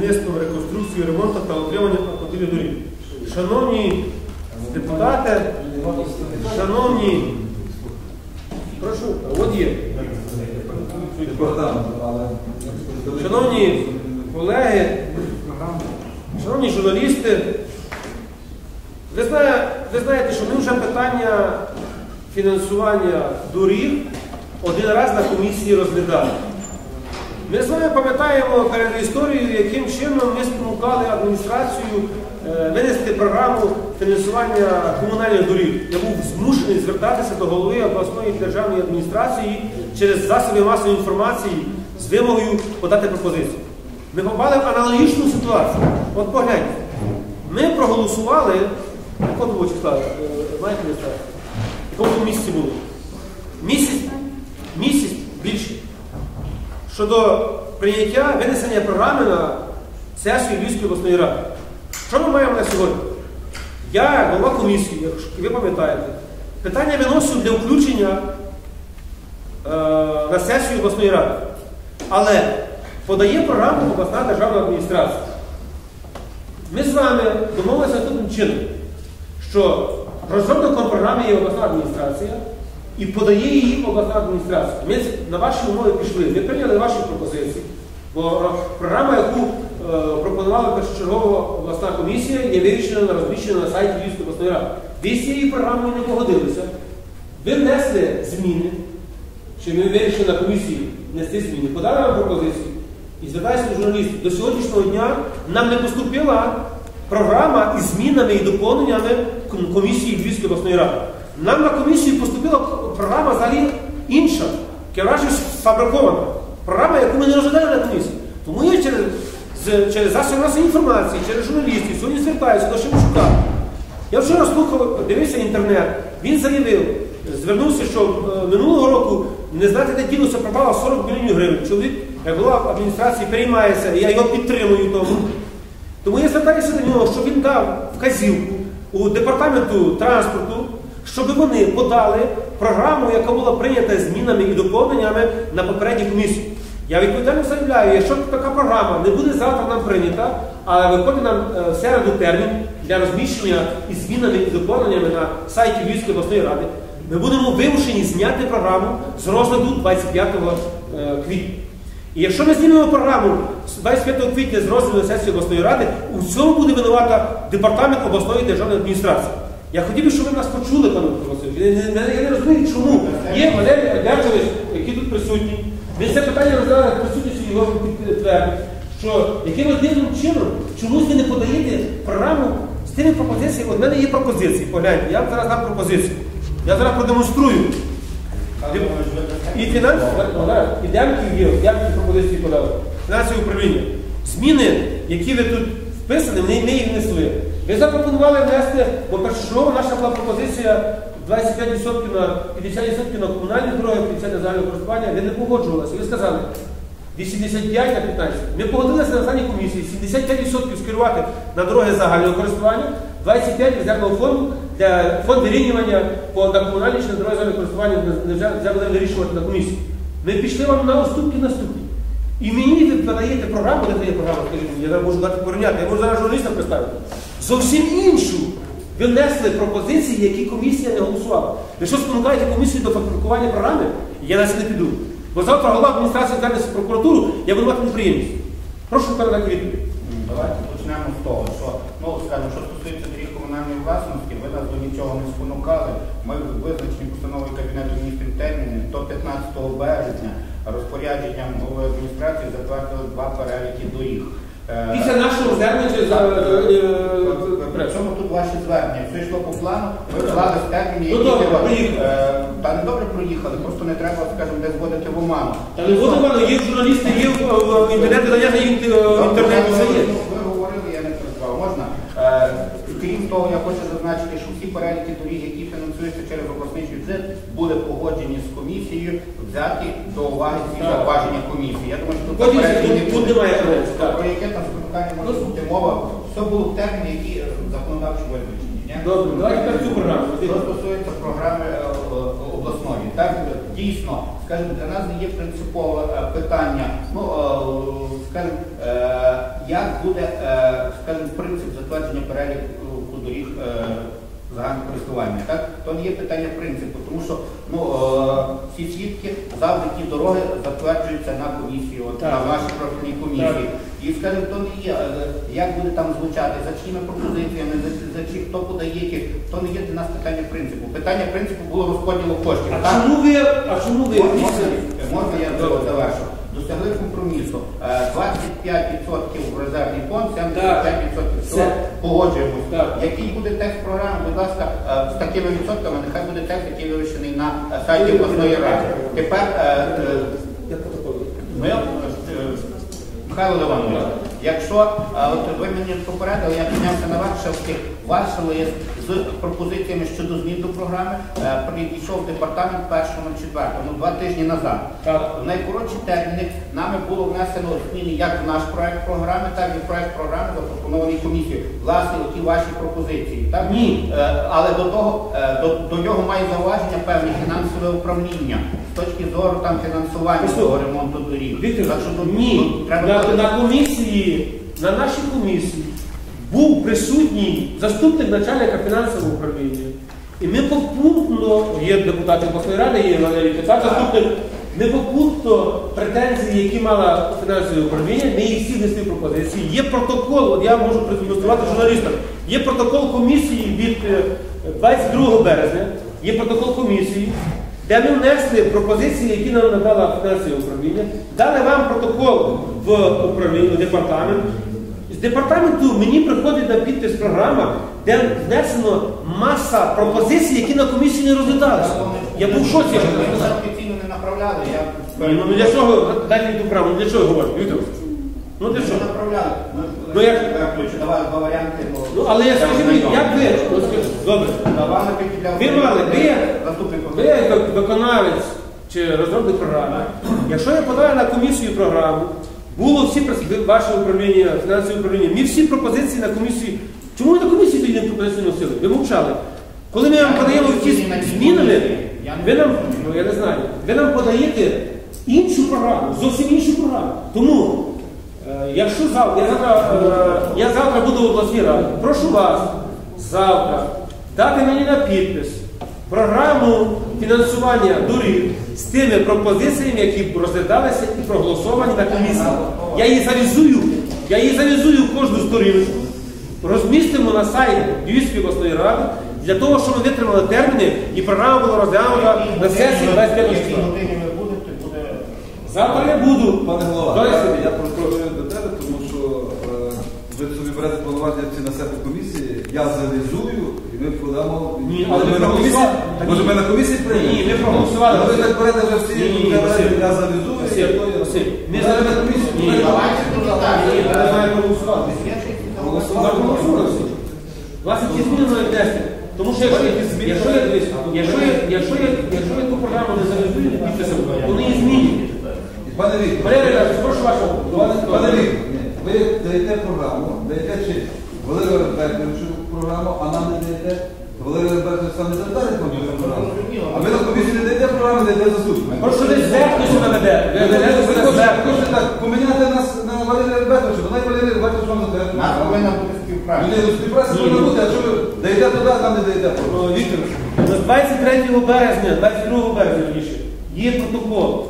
Реконструкцію, ремонту та отримання автомобілів доріг. Шановні депутати, шановні, прошу, от є. Шановні колеги, шановні журналісти, ви знаєте, що ми вже питання фінансування доріг один раз на комісії розглядали. Ми з вами пам'ятаємо перед історією, яким чином ми спонукали адміністрацію е, винести програму фінансування комунальних доріг. Я був змушений звертатися до голови обласної державної адміністрації через засоби масової інформації з вимогою подати пропозицію. Ми попали в аналогічну ситуацію. От погляньте, ми проголосували, якого числа, Е, маєте не якому місяці було? Місяць щодо прийняття винесення програми на сесію Львівської обласної ради. Що ми маємо на сьогодні? Я, голова комісії, якщо ви пам'ятаєте, питання виносив для включення е, на сесію обласної ради. Але подає програму обласна державна адміністрація. Ми з вами домовилися таким чином, що розробником програми є обласна адміністрація і подає її обласна адміністрація. Ми на ваші умови пішли, ми прийняли ваші пропозиції, бо програма, яку е, пропонувала першочергова обласна комісія, є вирішена на розміщена на сайті Львівської обласної ради. Ви з цією програмою не погодилися. Ви внесли зміни, що ми вирішили на комісії внести зміни, подали нам пропозицію і звертаюся до журналістів. До сьогоднішнього дня нам не поступила програма із змінами і доповненнями комісії Львівської обласної ради. Нам на комісію поступила програма взагалі інша, радше сфабрикована. Програма, яку ми не розглядали на комісії. Тому я через, через засоби масової інформації, через журналістів сьогодні звертаюся до Шевчука. Я вчора слухав, дивився інтернет, він заявив, звернувся, що е, минулого року не знати, де ділося пропало 40 мільйонів гривень. Чоловік, як голова адміністрації, переймається, я його підтримую тому. Тому я звертаюся до нього, щоб він дав вказівку у департаменту транспорту, щоб вони подали програму, яка була прийнята змінами і доповненнями на попередній комісії. Я відповідально заявляю, якщо така програма не буде завтра нам прийнята, а виходить нам е, в середу термін для розміщення із змінами і доповненнями на сайті Львівської обласної ради, ми будемо вимушені зняти програму з розгляду 25 е, квітня. І якщо ми знімемо програму 25 квітня з розгляду сесії обласної ради, у цьому буде винувата департамент обласної державної адміністрації. Я хотів би, щоб ви нас почули, пане Васильович. Я, не- я розумію, чому. Є Валерій Адярчович, який тут присутній. Він це питання розглядає в присутності його підтвердить, що яким дивним чином чомусь ви не подаєте програму з тими пропозиціями. От мене є пропозиції, погляньте, я вам зараз дам пропозицію. Я зараз продемонструю. І демків є, деякі пропозиції подали. Фінансове управління. Зміни, які ви тут вписані, ми їх внесли. Ви запропонували внести, бо першочергово наша була пропозиція 25% на 50% на комунальні дороги, 50% на загальне користування. Ви не погоджувалися. Ви сказали 85 на 15. Ми погодилися на останній комісії 75% скерувати на дороги загального користування, 25 резервного фонду для фонд вирівнювання по на комунальні дороги загального користування не вже, вже вирішувати на комісії. Ми пішли вам на уступки наступні. І мені ви подаєте програму, де є програма, скажіть мені, я можу дати порівняти, я можу зараз журналістам представити. Зовсім іншу. Ви внесли пропозиції, які комісія не голосувала. Ви що спонукаєте комісію до фабрикування програми? Я на це не піду. Бо завтра голова адміністрації звернеться в прокуратуру, я буду мати неприємність. Прошу передати відповідь. Давайте почнемо з того, що ну скажімо, що стосується доріг комунальної власності, ви нас до нічого не спонукали. Ми визначені постановою Кабінету міністрів терміни до 15 березня розпорядженням голови адміністрації затвердили два переліки доріг. Е, Після нашого звернення е, е, При чому тут ваші звернення? Все йшло по плану, ви вклали з терміни, Ну, які добре, проїхали. Та не добре проїхали, просто не треба, скажімо, десь вводити в оману. Та не буде воно, є журналісти, є в, в інтернеті, є в інтернеті, все є. Ви говорили, я не перебував. Можна? Е, Крім того, я хочу зазначити, що всі переліки доріг, які фінансуються через обласний бюджет, були погоджені з комісією, взяті до уваги ці зауваження комісії. Я думаю, що тут Погоджуюся, тут- немає. Про яке там спонукання може бути мова? Все було в терміні, які законодавчо визначені. Добре, давайте тепер цю програму. Що стосується програми е, е, обласної, так дійсно, скажімо, для нас не є принципове е, питання. Ну скажімо, як буде, скажімо, принцип затвердження переліку доріг е, загального користування, так? То не є питання принципу, тому що ну, е, ці свідки завжди ті дороги затверджуються на комісії, от, на вашій профільній комісії. І скажімо, то не є, е, як буде там звучати, за чиїми пропозиціями, за, за чи хто подає ті, то не є для нас питання принципу. Питання принципу було розподілу коштів. А так? чому ви, а чому ви? Можна, можна я завершу? Досягли компромісу. Е, 25% в резервний фонд, 75% Все. все. Так. Який буде текст програми, будь ласка, е, з такими відсотками, нехай буде текст, який вивішений на е, сайті обласної ради. Тепер е, е, ми, е, Михайло Ливанович, якщо е, от ви мені попередили, я піднявся на ваш шевських, ваш лист з пропозиціями щодо змін до програми е, прийшов департамент 1.04, ну два тижні назад. В найкоротші терміни нами було внесено зміни як в наш проект програми, так і в проект програми запропонований комісією. Власне, оті ваші пропозиції. Так? Ні. Е, Але до того е, до, до нього має зауваження певне фінансове управління з точки зору там фінансування цього ремонту доріг. Віктор, Так що ні, треба на, на комісії, на нашій комісії був присутній заступник начальника фінансового управління. І ми попутно, є депутати обласної ради, є Валерій Петак, заступник, ми попутно претензії, які мала фінансове управління, ми їх всі внесли пропозиції. Є протокол, от я можу продемонструвати журналістам, є протокол комісії від е, 22 березня, є протокол комісії, де ми внесли пропозиції, які нам надала фінансове управління, дали вам протокол в управління, в департамент. Департаменту мені приходить на підпис програма, де внесено маса пропозицій, які на комісії не розглядалися. Я був в шоці. Ми це офіційно не направляли. Я Ні, Ну для чого дайте мені ту програму, для чого? Віктор? Ну для чого? направляли. Ми Ну, як- я включу, два варіанти. бо- Ну але я скажу мені, як ви? Скажіть, Добре. Давали тільки для Ви мали, ви, ви як виконавець чи розробник програми, якщо я подаю на комісію програму, було всі ваше управління, фінансове управління, ми всі пропозиції на комісії. Чому ви на комісії тоді не пропозиції носили? Ви мовчали. Коли ми вам подаємо ті змінами, ви нам, ну я не знаю, ви нам подаєте іншу програму, зовсім іншу програму. Тому, е, якщо завтра, я завтра, е, я завтра буду в обласній раді, прошу вас завтра дати мені на підпис програму фінансування доріг з тими пропозиціями, які розглядалися і проголосовані на комісії. Я її завізую, я її завізую в кожну сторіночку, розмістимо на сайті Львівської обласної ради для того, щоб ми витримали терміни і програма була розглянута на сесії 25 Якщо числа. Завтра я буду. Пане голова, я, пропоную до тебе, тому що е, ви собі берете повноваження ці на себе комісії, я завізую ми подамо. Ні, але ми ви на комісії, може ми на комісії приймемо? Ні, ми проголосували. Ну, Ви так берете вже всі, я завізую. то ми Ми зараз на комісію. Ні, давайте проголосувати. Заголосували всі. Власне, ті зміни мають внести. Тому що якщо, я, якщо, я, якщо, якщо я ту програму не підписом, вони її змінюють. Пане Віктор, пане, Віктор, ви даєте програму, даєте чи Валерію Альбертовичу програму, а нам не даєте. Валерій Альбертович сам не задає програму. А ви на комісії не даєте програму, даєте заступник. Прошу десь зверху себе веде. Ви ведете Ви хочете так поміняти нас на Валерія Альбертовича, то най Валерій Альбертович вам задає. Нас повинна бути співпраця. Ні, ну, співпраця повинна бути, а що ви даєте туди, а нам не даєте Віктор, 23 березня, 22 березня раніше, є протокол.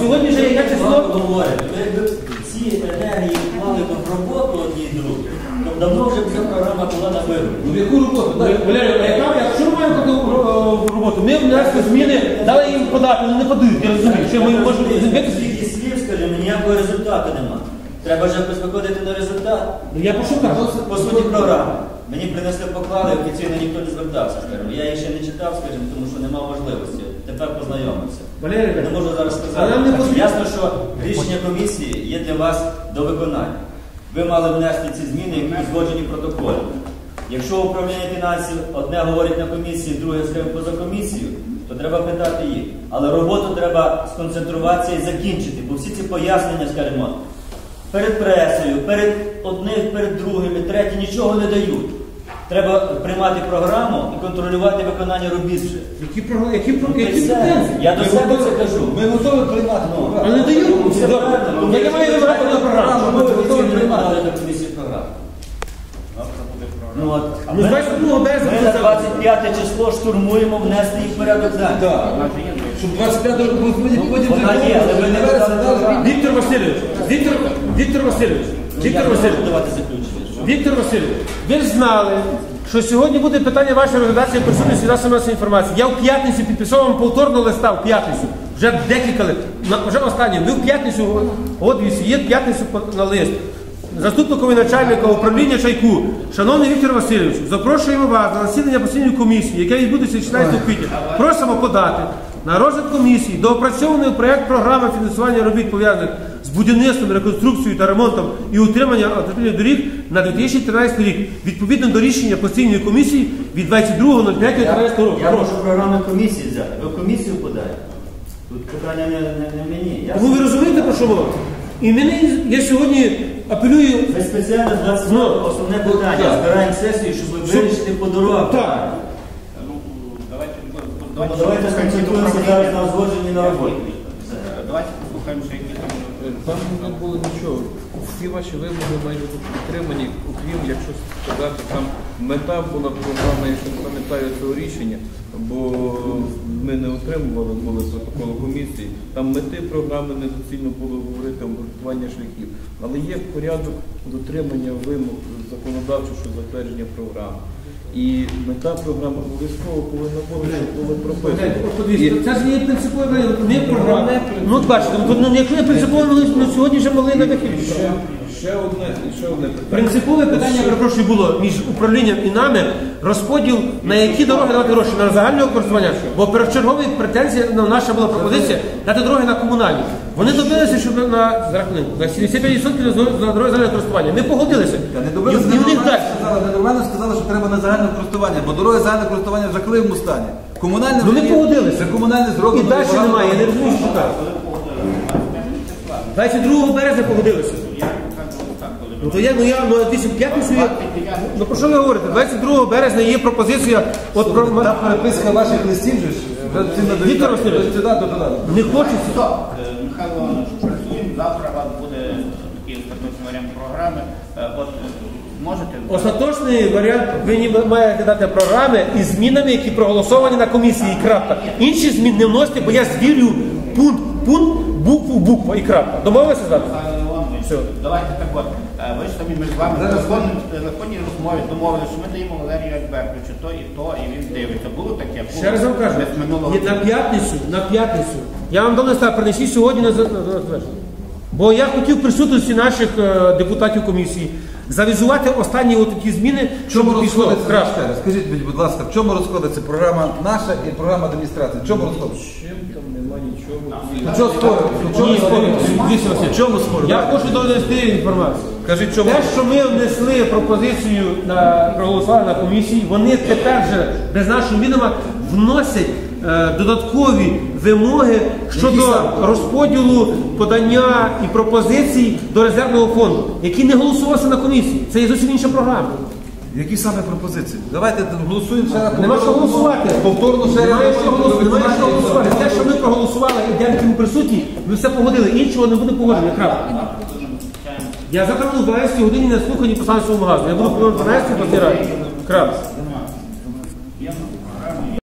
Сьогодні вже яке число? говорить, ви ці енергії вклали б в роботу одній другій, давно вже ця програма була на виборі. Ну в яку роботу? Валерій, Валерій, а яка, якщо ми маємо таку е, роботу, ми внесли зміни, дали їм подати, вони не подають, я розумію, що ми можемо зробити. Скільки слів, скажімо, ніякого результату нема. Треба вже виходити на результат. Ну я пошукав. По суті програми. Мені принесли поклали, офіційно ніхто не звертався, скажімо. Я їх ще не читав, скажімо, тому що не мав можливості. Тепер познайомився. Валерій, не можу зараз сказати. нам не потрібно- Ясно, що рішення комісії є для вас до виконання. Ви мали внести ці зміни, які узгоджені протоколі. Якщо управління фінансів одне говорить на комісії, друге скажімо, поза комісію, то треба питати їх. Але роботу треба сконцентруватися і закінчити, бо всі ці пояснення, скажімо, перед пресою, перед одним, перед другими, треті нічого не дають. Треба приймати програму і контролювати виконання робіт. вже. Які про які про Ну, які? Я до себе це кажу. Ми готові приймати Ну. Але не дають. Ну. Ну, Я маю вибирати на програму. Чому ви готові офіційно не приймати? подали до комісії програму? Завтра буде програма. Ну, Ну, ми- з 22 березня Ми на 25 число штурмуємо внести їх в порядок денний. Так. Щоб 25 року потім Вона є, але ви не подали. Віктор Васильович, Віктор, Віктор Васильович, Ну, Віктор Васильович, заключення. Віктор Васильович, ви ж знали, що сьогодні буде питання вашої організації присутності засобів масової інформації. Я в п'ятницю підписав вам повторно листа в п'ятницю. Вже декілька лист. На- Вже останнє. Ви в п'ятницю, от є в п'ятницю на лист. Заступникові начальника управління Чайку, шановний Віктор Васильович, запрошуємо вас на засідання постійної комісії, яке відбудеться 16 квітня. Просимо подати на розгляд комісії доопрацьований проект програми фінансування робіт пов'язаних з будівництвом, реконструкцією та ремонтом і утриманням автомобільних доріг на 2013 рік, відповідно до рішення постійної комісії від 22.05.13 року. Я Прошу. програму комісії взяти. Ви в комісію подаєте. Тут питання не, не, не мені. Я Тому ви розумієте, про що мова? І мені я сьогодні апелюю. Ми спеціально з 20 Ну, основне питання. Збираємо сесію, щоб Щоб- вирішити по дорогах. Так. Ну, давайте, давайте сконцентруємося зараз на узгодженні на роботі. Давайте послухаємо, що які там Там не було нічого. Всі ваші вимоги мають бути підтримані, окрім, якщо сказати, там мета була програма, якщо не пам'ятаю цього рішення, бо ми не отримували були протоколу комісії. Там мети програми недоцільно було говорити обґрунтування шляхів. Але є порядок дотримання вимог законодавчого щодо затвердження програми. І мета програми обов'язково повинна бути, було прописано. Це ж є принципове, не програма. Ну, бачите, ну, ну, якщо не принципове, ми ну, сьогодні вже могли на вихід. Ще, одне, ще одне питання. Принципове питання, я перепрошую, було між управлінням і нами розподіл на які дороги давати гроші на загального користування. Бо першочергові претензія ну, наша була пропозиція дати дороги на комунальні. Вони добилися, щоб на за на 75% на дороги загального користування. Ми погодилися. Та не І, добилися, і в них не далі. сказали, сказали, що треба на загальне користування, бо дороги загальне користування в жахливому стані. Комунальне Ну, ми погодилися. Комунальне І далі немає, я не розумію, що так. 22 березня погодилися. Я кажу так, коли Ну то я, ну я, ну в п'ятницю я. Ну про що ви говорите? 22 березня є пропозиція от про Та переписка ваших листів же ж вже надають. Віктор Васильович. Сюди, не хочеться. Стоп, Е, Михайло Іванович, працюємо. Завтра у вас буде такий остаточний варіант програми. Е, От е, можете Остаточний варіант ви ніби маєте дати програми із змінами, які проголосовані на комісії. і крапка. Інші змін не вносите, бо я звірю пункт, пункт, букву, буква і крапка. Домовилися з вами? Все. давайте так от. Е, Ви ж самі ми з вами Зараз- в телефонній розмові домовилися, що ми даємо Валерію Альбертовичу то і то, і він дивиться. Було таке? Було. Ще раз вам кажу, Десь минулого на п'ятницю, на п'ятницю. Я вам до листа, принесіть сьогодні на на затвердження. Бо я хотів присутності наших е, депутатів комісії завізувати останні от такі зміни, чому щоб пішло. розходиться? Крапка. Ще раз, Скажіть, мені, будь ласка, в чому розходиться програма наша і програма адміністрації? В чому розходиться? Чим там нема нічого. В чому споримо? Я хочу довести інформацію. Кажіть, чому? Те, що ми внесли пропозицію на проголосували на комісії, вони тепер же без нашого відома вносять додаткові вимоги щодо розподілу подання і пропозицій до резервного фонду, які не голосувалися на комісії. Це є зовсім інша програма. Які саме пропозиції? Давайте голосуємо ще. Нема що голосувати. Повторно ще. Немає що голосувати. Немає що голосувати. Те, що ми проголосували і дякую присутні, ми все погодили. Іншого не буде погодження. Крапка. Я завтра буду в 12 годині на слуханні по магазину. Я буду в 12 по Крапка.